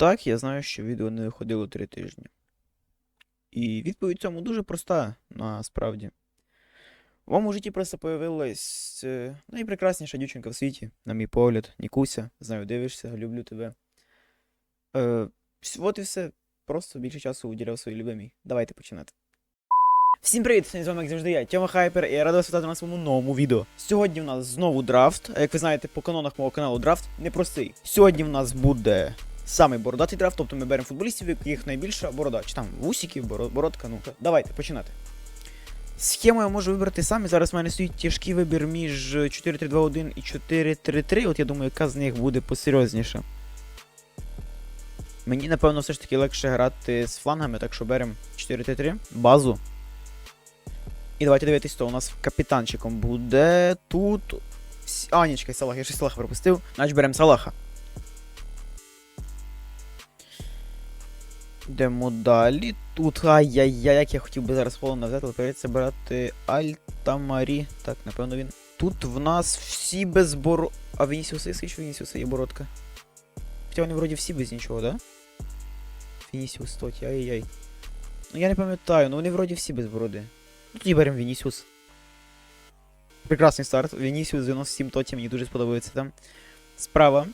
Так, я знаю, що відео не виходило три тижні. І відповідь цьому дуже проста, насправді. В моєму житті просто появилась е, найпрекрасніша дівчинка в світі, на мій погляд, Нікуся. Знаю, дивишся, люблю тебе. Е, от і все. Просто більше часу уділяв своїй любимій. Давайте починати. Всім привіт! З вами, як завжди, я, Тьома Хайпер, і я радий вас вітати на своєму новому відео. Сьогодні в нас знову драфт. А як ви знаєте, по канонах мого каналу драфт непростий. Сьогодні в нас буде самий бородатий драфт, тобто ми беремо футболістів, яких найбільша борода. Чи там боро- бородка, ну. Давайте починати. Схему я можу вибрати сам, і зараз в мене стоїть тяжкий вибір між 4-3-2-1 і 4-3-3. От я думаю, яка з них буде посерйозніша. Мені, напевно, все ж таки легше грати з флангами, так що беремо 4-3-3, базу. І давайте дивитись, то у нас капітанчиком буде тут. С- А, ні, чекай, Салах, я ще Салаха пропустив. Значить беремо Салаха. Йдемо далі. Тут ай-яй-яй, як я хотів би зараз холодно взяти, але прийдеться брати Альтамарі. Так, напевно він. Тут в нас всі без боро. А Вінісіуси, скільки Вінісіуса є бородка? Хоча вони вроді всі без нічого, да? Вінісіус, тоті, ай-яй. Ну я не пам'ятаю, ну вони вроді всі без бороди. Ну тоді беремо Вінісіус. Прекрасний старт. Вінісіус 97 тоті, мені дуже сподобається там. Справа.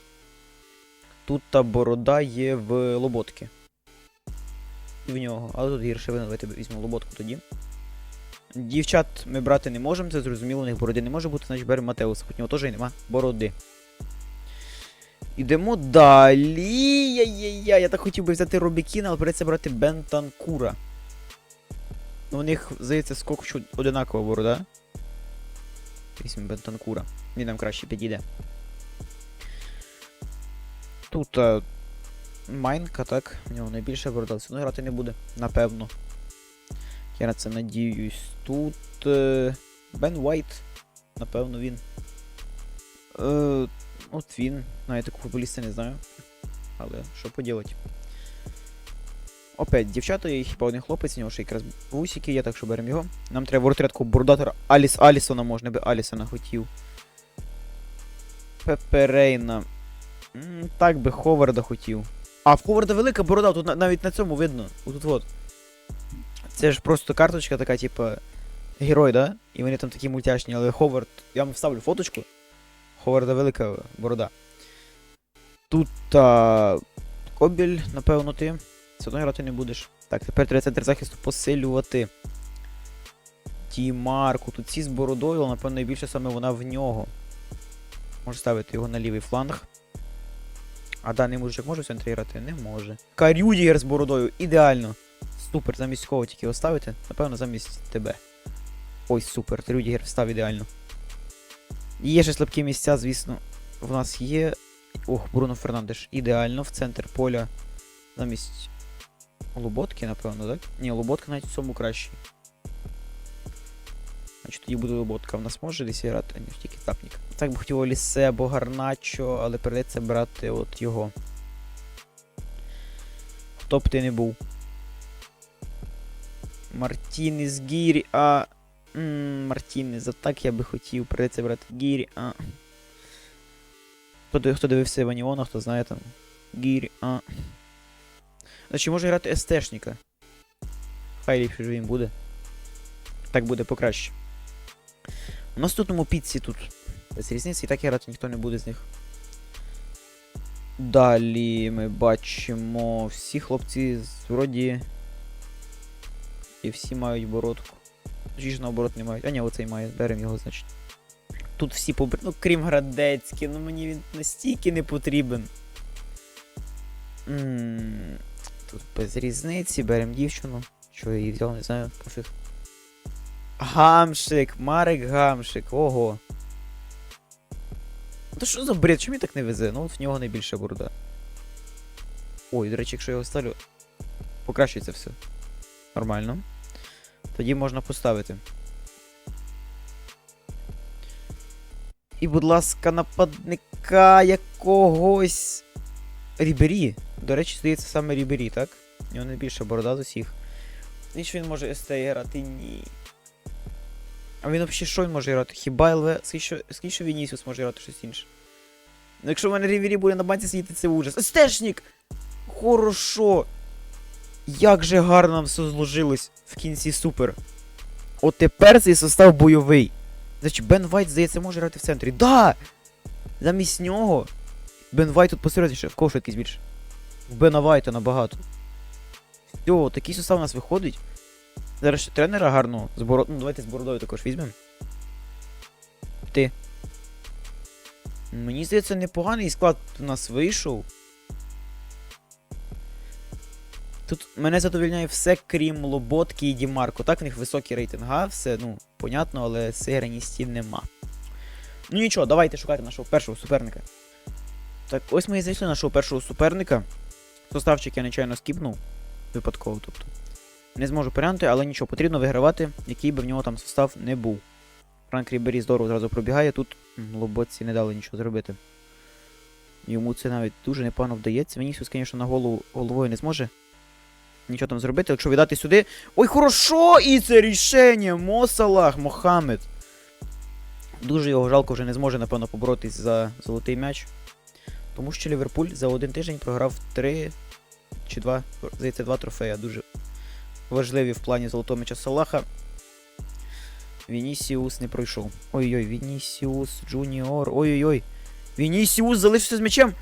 Тут та борода є в Лоботки. В нього. Але тут гірше видно, давайте візьмемо Лоботку тоді. Дівчат ми брати не можемо, це зрозуміло, у них бороди не може бути, значить беремо Матеуса, хоч у нього теж і нема бороди. Ідемо далі. Я-я-я, я так хотів би взяти Робікіна, але придеться брати Бентанкура. Ну, у них, здається, скок одинакова борода. Візьмемо Бентанкура. Він нам краще підійде. Тут Майнка, так? У нього найбільша борода, все одно грати не буде, напевно. Я на це надіюсь. Тут. Е, Бен Уайт. Напевно, він. Е, от він. Навіть такого футболіста не знаю. Але що поділати. Опять дівчата і хіба один хлопець, у нього ще якраз вусики є, так що беремо його. Нам треба воротарядку бордатора Аліс Алісона можна би Алісона хотів. Пеперейна. Так би Ховарда хотів. А, в Ховарда велика борода, тут навіть на цьому видно. Отут от. Це ж просто карточка така, типа. Герой, да? І вони там такі мультяшні, але Ховард. Я вам вставлю фоточку. Ховарда велика борода. Тут а, Кобіль, напевно, ти. Все одно грати не будеш. Так, тепер треба центр захисту посилювати. Тімарку. Тут ці з бородою, але, напевно, найбільше саме вона в нього. Може ставити його на лівий фланг. А даний мужичок може грати? Не може. Карюдігер з бородою, ідеально. Супер, замість кого тільки його ставити? Напевно, замість тебе. Ой, супер, Рюдігер встав ідеально. Є ще слабкі місця, звісно. В нас є. Ох, Бруно Фернандеш. Ідеально в центр поля. Замість Лоботки, напевно, так? Ні, Лоботка навіть в цьому кращий. Значить, тоді буде Лоботка. В нас може десь грати, ні, тільки тапнік. Так би хотів Олісе або Гарначо, але придеться брати от його. Хто б ти не був. Мартінес Гірі, а. Мартінес, а так я би хотів. Придеться брати Гірі, а. Хто, хто дивився Іваніона, хто знає там. Гірі, а. Значить, може грати СТшника. Хай ліпше він буде. Так буде покраще. У наступному піці тут без різниці, і так і грати ніхто не буде з них. Далі ми бачимо всі хлопці з вроді. І всі мають бородку. Ж наоборот не мають. А ні, оцей має, беремо його, значить. Тут всі побр... Ну, крім Градецький, ну мені він настільки не потрібен. м Тут без різниці, беремо дівчину. Що я її взяв, не знаю, пофіг. Гамшик, Марик Гамшик, ого. Та що за бред, чому мені так не везе? Ну, от в нього найбільша борода. Ой, до речі, якщо я його ставлю, покращується все. Нормально. Тоді можна поставити. І, будь ласка, нападника якогось. Рібері. До речі, здається, саме Рібері, так? У нього найбільша борода з усіх. І що він може СТ грати? Ні. А він взагалі що він може грати? Хіба ЛВ? Скільки скільки Вінісіус може грати щось інше? Ну якщо в мене Рівері буде на банці сидіти, це ужас. СТшник! Хорошо. Як же гарно нам все зложилось в кінці супер. От тепер цей состав бойовий. Значить, Бен Вайт, здається, може грати в центрі. Да! Замість нього. Бен Вайт тут посередніше, в кого швидкість більше. В Бена Вайта набагато. Все, такий состав у нас виходить. Зараз тренера гарного. З бород... Ну, давайте з бородою також візьмемо. Ти. Мені здається, непоганий склад у нас вийшов. Тут мене задовільняє все, крім Лоботки і Дімарко. Так, в них високий рейтинг, а, все, ну, понятно, але сиграністі нема. Ну нічого, давайте шукати нашого першого суперника. Так, ось ми і знайшли нашого першого суперника. Составчик я нечайно скіпнув. Випадково, тобто. Не зможу переглянути, але нічого, потрібно вигравати, який би в нього там состав не був. Франк Рібері здорово зразу пробігає, тут м, Лоботці не дали нічого зробити. Йому це навіть дуже непогано вдається. Вінісіус, звісно, на голову головою не зможе нічого там зробити. Якщо віддати сюди. Ой, хорошо! І це рішення! Мосалах, Мохамед. Дуже його жалко вже не зможе, напевно, поборотись за золотий м'яч. Тому що Ліверпуль за один тиждень програв 3 чи 2, здається, 2 трофея. Дуже важливі в плані золотого м'яча Салаха. Вінісіус не пройшов. Ой-ой, Вінісіус, Джуніор. Ой-ой-ой. Вінісіус залишився з м'ячем.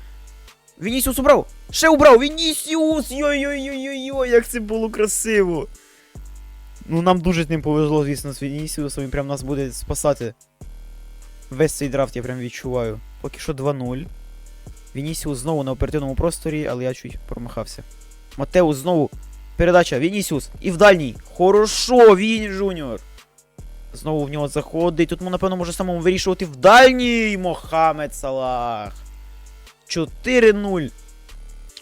Вінісіус убрав! Ще убрав! Вінісіус! Йой-йой-йой-йой, як це було красиво! Ну нам дуже з ним повезло, звісно, з Вінісіусом, він прям нас буде спасати. Весь цей драфт я прям відчуваю. Поки що 2-0. Вінісіус знову на оперативному просторі, але я чуть промахався. Матеус знову. Передача, Вінісіус. І в дальній. Хорошо, Він Жуніор. Знову в нього заходить. Тут, напевно, може самому вирішувати в дальній Мохамед Салах. 4-0.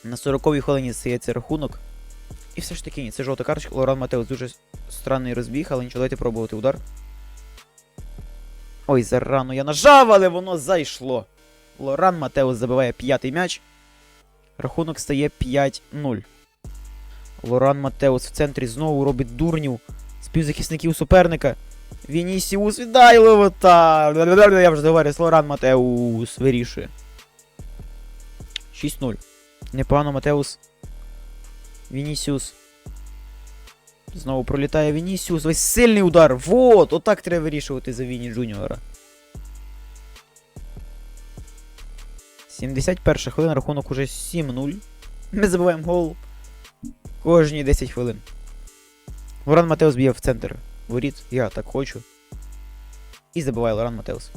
На 40-й хвилині стається рахунок. І все ж таки ні, це жовта карточка. Лоран Матеус дуже странний розбіг, але нічого, давайте пробувати удар. Ой, зарано я нажав, але воно зайшло. Лоран Матеус забиває п'ятий м'яч. Рахунок стає 5-0. Лоран Матеус в центрі знову робить дурнів з півзахисників суперника. Вінісіус, віддай левота! Я вже говорю, Лоран Матеус вирішує. 6-0. Непогано Матеус. Вінісіус. Знову пролітає Вінісіус. Ось сильний удар. Вот! Отак треба вирішувати за Віні Джуніора. 71 хвилина, рахунок уже 7-0. Ми забуваємо гол. Кожні 10 хвилин. Лоран Матеус б'є в центр. Воріт, я так хочу. І забиває Лоран Матеус.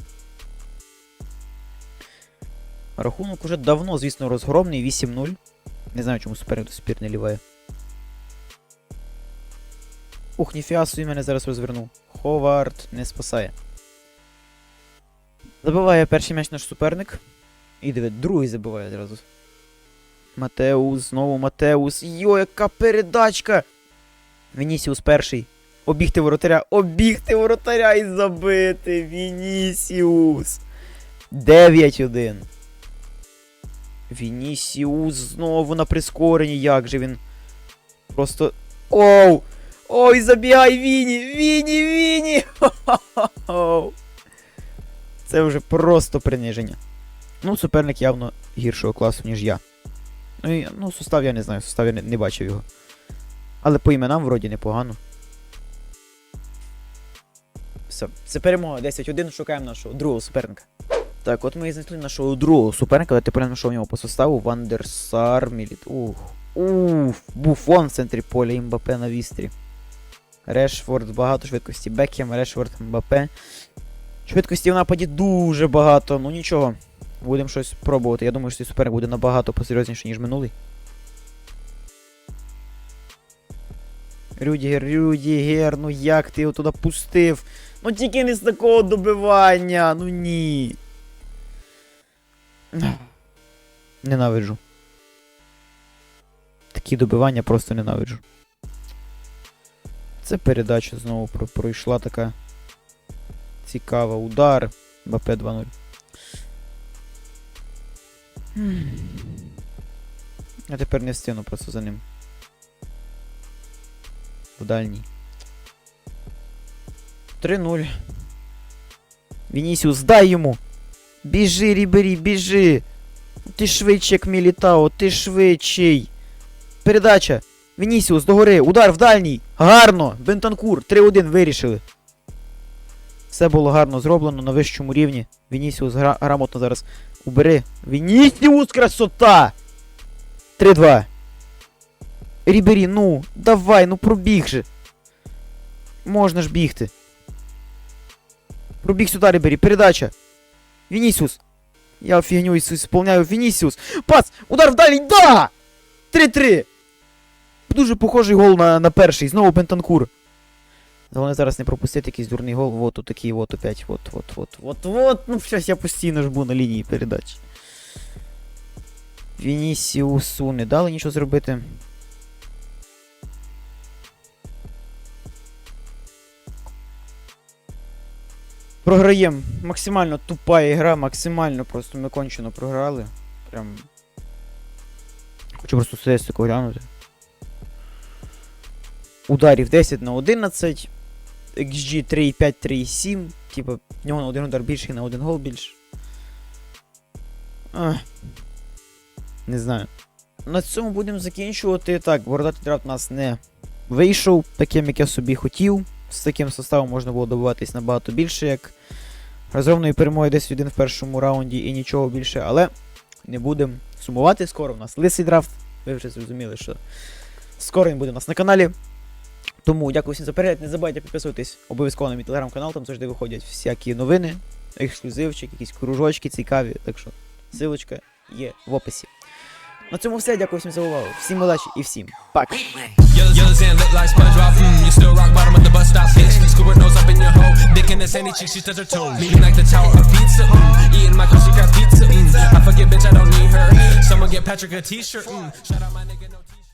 Рахунок уже давно, звісно, розгромний, 8-0. Не знаю, чому суперник сих не ліває. Ух, ніфіа собі мене зараз розвернув. Ховард не спасає. Забиває перший м'яч наш суперник. І диви, другий забиває зразу. Матеус, знову Матеус. Йо, яка передачка! Вінісіус перший. Обігти воротаря, обігти воротаря і забити. Вінісіус. 9-1. Вінісіус знову на прискоренні. Як же він. Просто. Оу! Ой, забігай Віні! Віні, Віні! Це вже просто приниження. Ну, суперник явно гіршого класу, ніж я. Ну, і, ну состав я не знаю, состав я не, не бачив його. Але по іменам вроді непогано. Все, це перемога 10-1, шукаємо нашого другого суперника. Так, от ми і знайшли нашого другого суперника, але тепер що в нього по составу Вандерсар, Міліт. Ух. Уф, Буфон в центрі поля, Імбапе на вістрі. Решфорд, багато швидкості. Бекхем, Решфорд, Мбапе. Швидкості в нападі дуже багато, ну нічого. Будемо щось пробувати. Я думаю, що цей суперник буде набагато посерйозніше, ніж минулий. Рюдігер, Рюдігер, ну як ти його туди пустив? Ну тільки не з такого добивання, ну ні. Ненавиджу. Такі добивання просто ненавиджу. Це передача знову про- пройшла така цікава. Удар. БП 2-0. Я тепер не встигну просто за ним. В дальній. 3-0. Вінісіус, дай йому! Біжи, Рібері, біжи! Ти швидше, як Мілітао, ти швидший! передача. Вінісіус, догори, удар в дальній. Гарно! Бентанкур, 3-1 вирішили. Все було гарно зроблено на вищому рівні. Вінісіус гра- грамотно зараз убери. Вінісіус, красота! 3-2. Рібері, ну, давай, ну пробіг же. Можна ж бігти. Пробіг сюди, Рібері, передача. Вінісіус. Я фігню ісполняю Вінісіус. Пас! Удар в дальній, да! 3-3. Дуже похожий гол на, на перший. Знову Бентанкур. Головне зараз не пропустити якийсь дурний гол. Вот такий, вот опять. Вот, вот, вот, вот, вот. Ну, щас я постійно жму на лінії передач. Вінісіусу не дали нічого зробити. Програємо. Максимально тупа ігра, максимально просто ми кончено програли. Прям. Хочу просто статистику глянути. Ударів 10 на 11. XG 3,5, 3,7. Типа, в нього на один удар більше і на один гол більше. Ах. Не знаю. На цьому будемо закінчувати. Так, бородатий драфт у нас не вийшов таким, як я собі хотів. З таким составом можна було добиватись набагато більше, як розгромної перемоги десь один в першому раунді і нічого більше, але не будемо сумувати. Скоро у нас лисий драфт. Ви вже зрозуміли, що скоро він буде у нас на каналі. Тому дякую всім за перегляд. Не забувайте підписуватись обов'язково на мій телеграм-канал, там завжди виходять всякі новини, ексклюзивчик, якісь кружочки цікаві. Так що ссылочка є в описі. На цьому все. Дякую всім за увагу. Всім удачі і всім. Mm. Mm. Mm, get Patrick a. Mm, t-shirt.